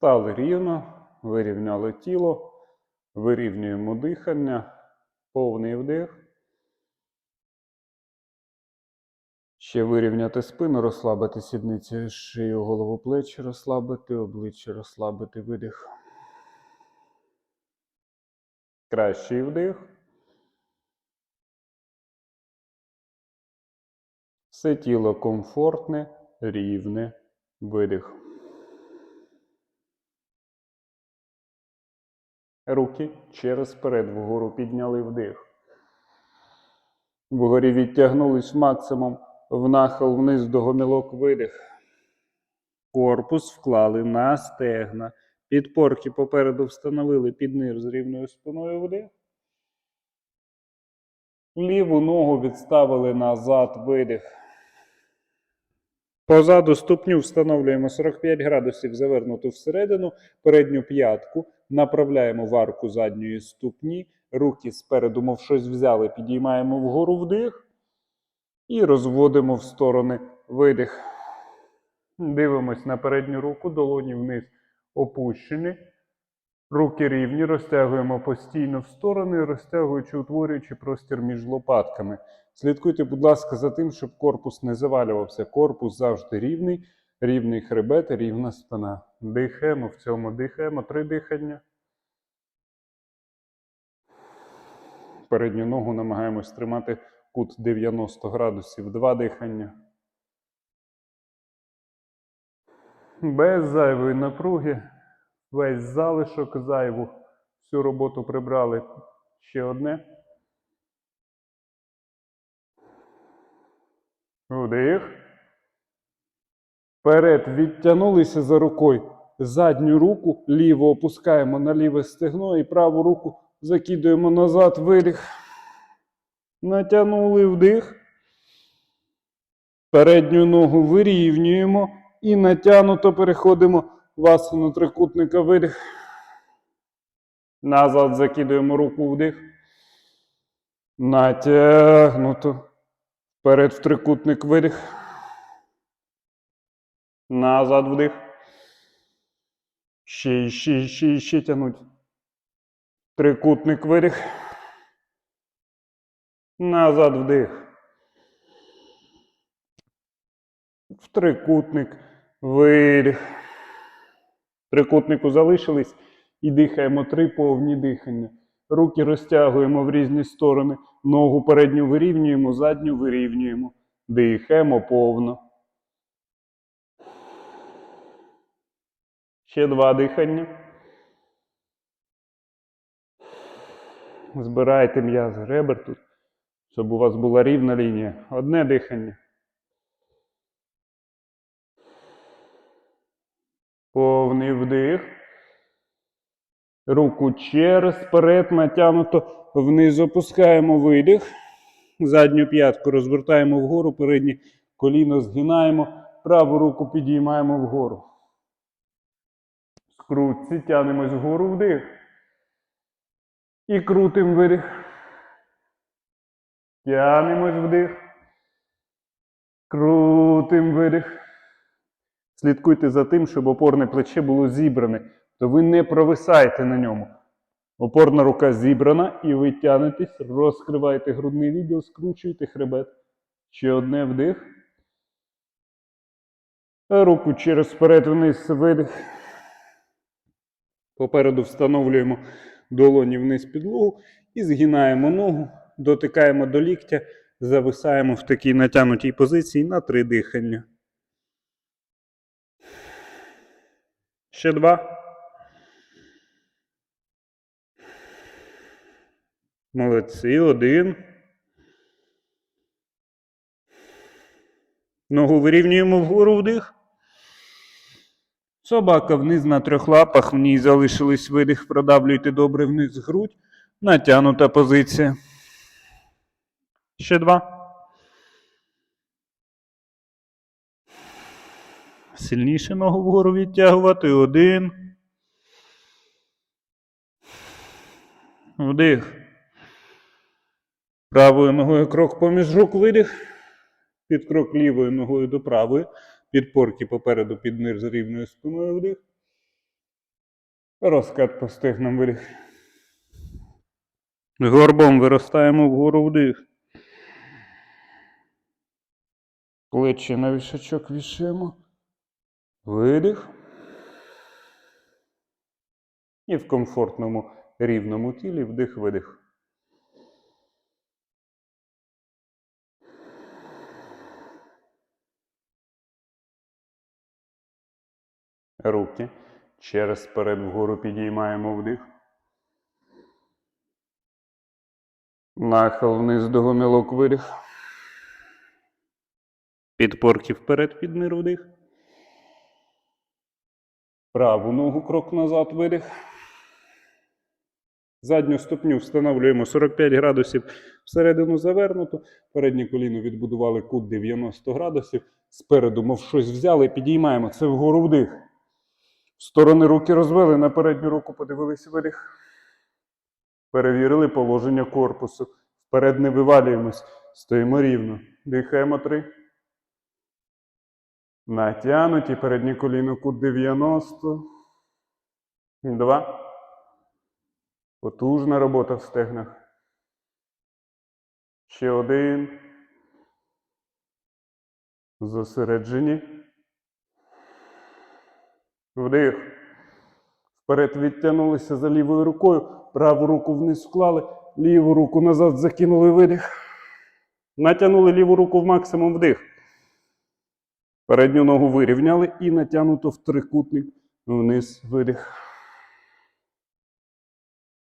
Стали рівно, вирівняли тіло, вирівнюємо дихання, повний вдих. Ще вирівняти спину, розслабити сідниці, шию, голову, плечі, розслабити, обличчя, розслабити, видих. Кращий вдих. Все тіло комфортне, рівне, видих. Руки через перед вгору підняли вдих. Вгорі відтягнулись максимум в нахил вниз до гомілок видих. Корпус вклали на стегна. Підпорки попереду встановили під нир з рівною спиною вдих. Ліву ногу відставили назад видих. Позаду ступню встановлюємо 45 градусів завернуту всередину, передню п'ятку, направляємо в арку задньої ступні, руки спереду, мов щось взяли, підіймаємо вгору вдих і розводимо в сторони видих. Дивимось на передню руку, долоні вниз опущені. Руки рівні, розтягуємо постійно в сторони, розтягуючи, утворюючи простір між лопатками. Слідкуйте, будь ласка, за тим, щоб корпус не завалювався. Корпус завжди рівний, рівний хребет, рівна спина. Дихаємо, в цьому дихаємо. Три дихання. Передню ногу намагаємось тримати кут 90 градусів. Два дихання. Без зайвої напруги. Весь залишок зайву. Всю роботу прибрали. Ще одне. Вдих. Вперед відтягнулися за рукою. Задню руку ліву опускаємо на ліве стегно і праву руку закидуємо назад. Видих. Натягнули вдих. Передню ногу вирівнюємо і натягнуто переходимо в асану трикутника видих. Назад закидуємо руку вдих. Натягнуто. Вперед в трикутник видих. Назад вдих. Ще, ще, ще, ще тянуть. Трикутник видих. Назад вдих. В трикутник видих. Трикутнику залишились і дихаємо три повні дихання. Руки розтягуємо в різні сторони. Ногу передню вирівнюємо, задню вирівнюємо. Дихаємо повно. Ще два дихання. Збирайте м'язи ребер тут, щоб у вас була рівна лінія. Одне дихання. Повний вдих. Руку через перед натягнуто вниз опускаємо видих. Задню п'ятку розвертаємо вгору, переднє коліно згинаємо, праву руку підіймаємо вгору. Скрутці, тянемось вгору вдих. І крутим видих. Тянемось вдих. Крутим видих. Слідкуйте за тим, щоб опорне плече було зібране, то ви не провисаєте на ньому. Опорна рука зібрана, і ви тянетесь, розкриваєте грудний відділ, скручуєте хребет. Ще одне вдих. Руку через вперед вниз видих. Попереду встановлюємо долоні вниз підлогу і згинаємо ногу, дотикаємо до ліктя, зависаємо в такій натягнутій позиції на три дихання. Ще два. Молодці. Один. Ногу вирівнюємо вгору вдих. Собака вниз на трьох лапах, в ній залишились видих, продавлюйте добре вниз грудь. Натягнута позиція. Ще два. Сильніше ногу вгору відтягувати. Один. Вдих. Правою ногою крок поміж рук видих. Під крок лівою ногою до правої. Підпорки попереду під нир з рівною спиною вдих. Розкат по стегнам видих. Горбом виростаємо вгору вдих. Плечі на вішачок вішаємо. Видих. І в комфортному рівному тілі вдих-видих. Руки через перед вгору підіймаємо вдих. Нахил вниз до гомілок видих. Підпорки вперед підмір вдих. Праву ногу крок назад видих. Задню ступню встановлюємо 45 градусів всередину завернуто. Переднє коліно відбудували кут 90 градусів. Спереду, мов щось взяли, підіймаємо. Це вгору вдих. Сторони руки розвели, на передню руку подивились видих. Перевірили положення корпусу. Вперед не вивалюємось. Стоїмо рівно. Дихаємо три. Натягнуті. Переднє коліно кут 90. Два. Потужна робота в стегнах. Ще один. Зосереджені. Вдих. Вперед відтягнулися за лівою рукою. Праву руку вниз вклали. Ліву руку назад закинули видих. Натягнули ліву руку в максимум вдих. Передню ногу вирівняли і натягнуто в трикутник вниз видих.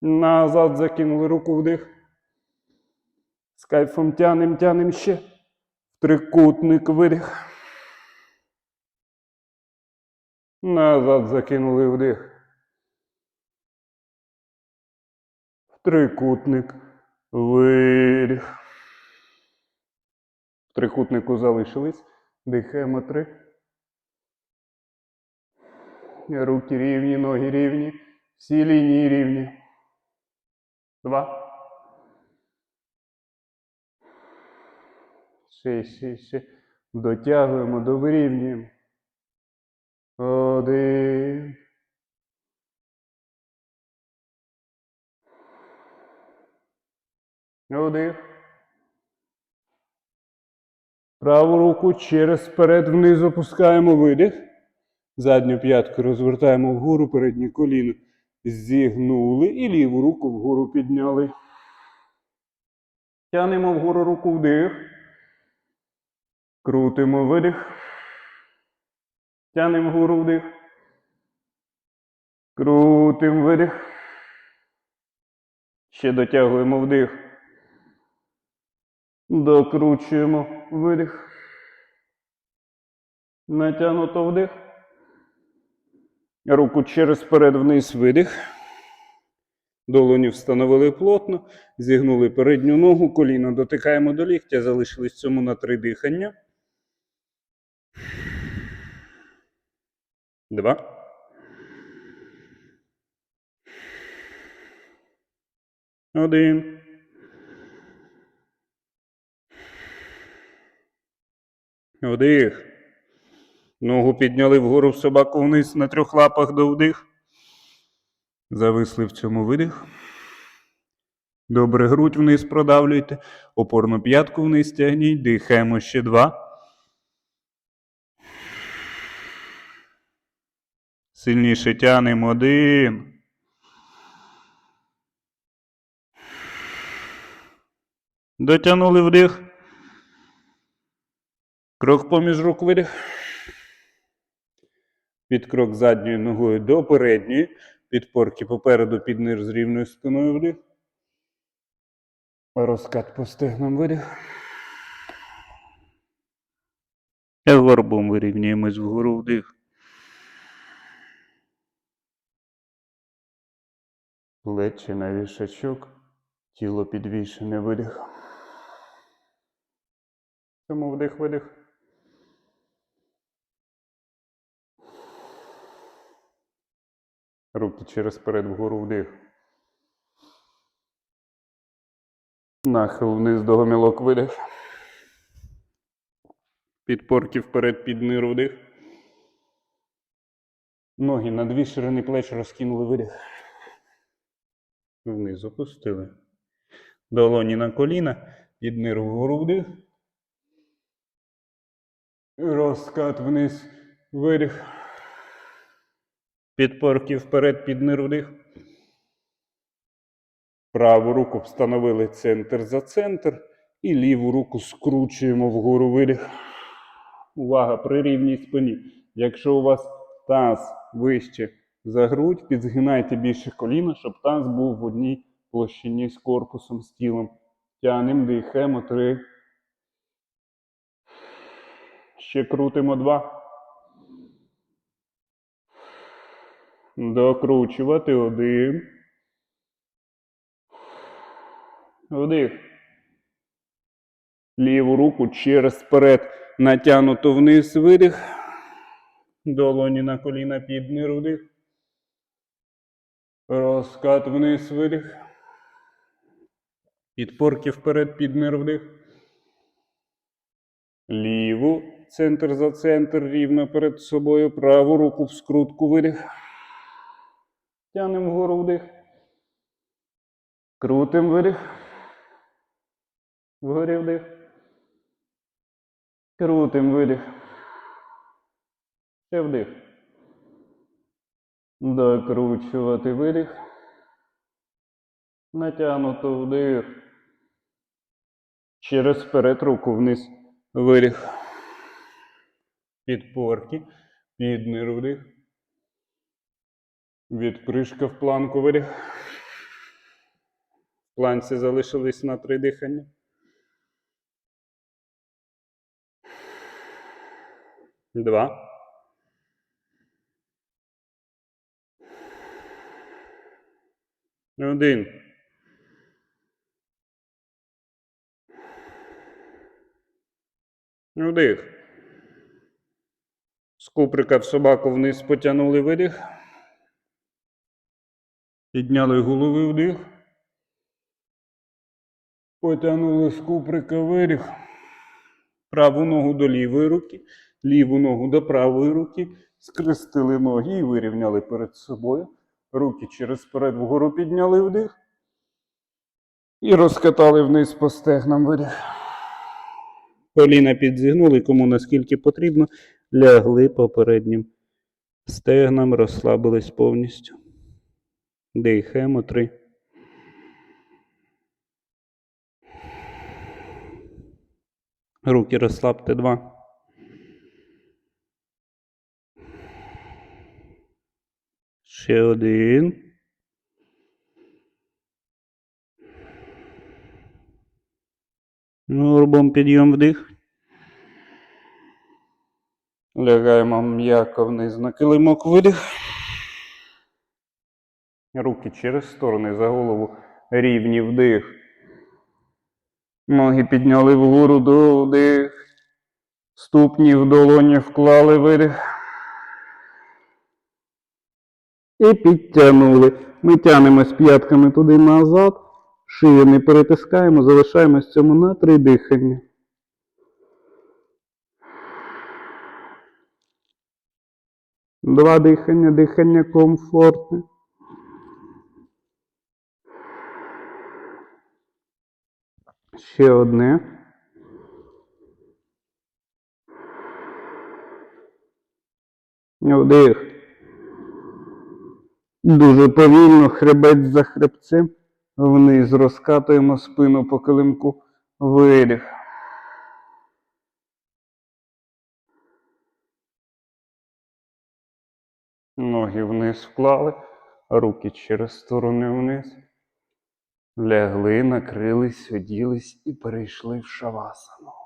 Назад закинули руку вдих. З кайфом тянем, тянем ще. Трикутник видих. Назад закинули вдих. Трикутник. Видих. В трикутнику залишились. Дихаємо три. Руки рівні, ноги рівні. Всі лінії рівні. Два. Ще, ще, ще. Дотягуємо, довирівнюємо. Один. Вдих. Праву руку через перед вниз опускаємо видих. Задню п'ятку розвертаємо вгору, переднє коліно зігнули і ліву руку вгору підняли. Тянемо вгору руку вдих. Крутимо видих. Тянемо вгору вдих. Крутимо видих. Ще дотягуємо вдих. Докручуємо видих. Натягнуто вдих. Руку через перед вниз видих. Долоні встановили плотно, зігнули передню ногу, коліно дотикаємо до ліктя, залишились цьому на три дихання. Два. Один. Вдих. Ногу підняли вгору в собаку вниз на трьох лапах до вдих. Зависли в цьому видих. Добре, грудь вниз продавлюйте. Опорну п'ятку вниз тягніть. Дихаємо ще два. Сильніше тянемо один. Дотягнули вдих. Крок поміж рук видих. Під крок задньою ногою до передньої. Підпорки попереду під нир з рівною спиною вдих. Розкат по стегнам видих. Горбом вирівнюємось вгору вдих. Плечі на вішачок, тіло підвішене видих. Тому вдих, видих. Руки через перед вгору вдих. Нахил вниз до гомілок видих. Підпорки вперед під нир вдих. Ноги на дві ширини плеч розкинули видих. Вниз опустили. Долоні на коліна, піднир вгору вдих. Розкат вниз, видих. Підпорки вперед, піднир вдих. Праву руку встановили центр за центр. І ліву руку скручуємо вгору видих. Увага при рівній спині. Якщо у вас таз вище за грудь, підзгинайте більше коліна, щоб таз був в одній площині з корпусом, з тілом. Тянемо, дихаємо. Три. Ще крутимо два. Докручувати один. Вдих. Ліву руку через перед натягнуто вниз видих. Долоні на коліна піднир вдих. Розкат вниз видих. Підпорки вперед піднир вдих. Ліву центр за центр рівно перед собою. Праву руку в скрутку видих. Тянемо вгору вдих. Крутим видих. Вгорі вдих. Крутим видих. Ще вдих. Докручувати видих. Натягнуто вдих. Через перед руку вниз. Видих. Підпорки. Піднир вдих. Відпришка в планку видих. В планці залишились на три дихання. Два. Один. Вдих. З куприка в собаку вниз потягнули видих. Підняли голови вдих. Потягнули з куприка видих. Праву ногу до лівої руки, ліву ногу до правої руки. Скрестили ноги і вирівняли перед собою. Руки через перед вгору підняли вдих. І розкатали вниз по стегнам видих. Коліна підзігнули, кому наскільки потрібно, лягли попереднім стегнам, розслабились повністю. Дихаємо три. Руки розслабте два. Ще один. Ну, Робимо підйом вдих. Лягаємо м'яко вниз на килимок видих. Руки через сторони за голову рівні вдих. Ноги підняли вгору до вдих. Ступні в долоні вклали видих. І підтягнули. Ми тянемось п'ятками туди назад. Шию не перетискаємо, залишаємось цьому на три дихання. Два дихання, дихання комфортне. Ще одне. Вдих. Дуже повільно, хребець за хребцем. Вниз розкатуємо спину по килимку. Видих. Ноги вниз вклали, руки через сторони вниз. Лягли, накрились, оділись і перейшли в шавасану.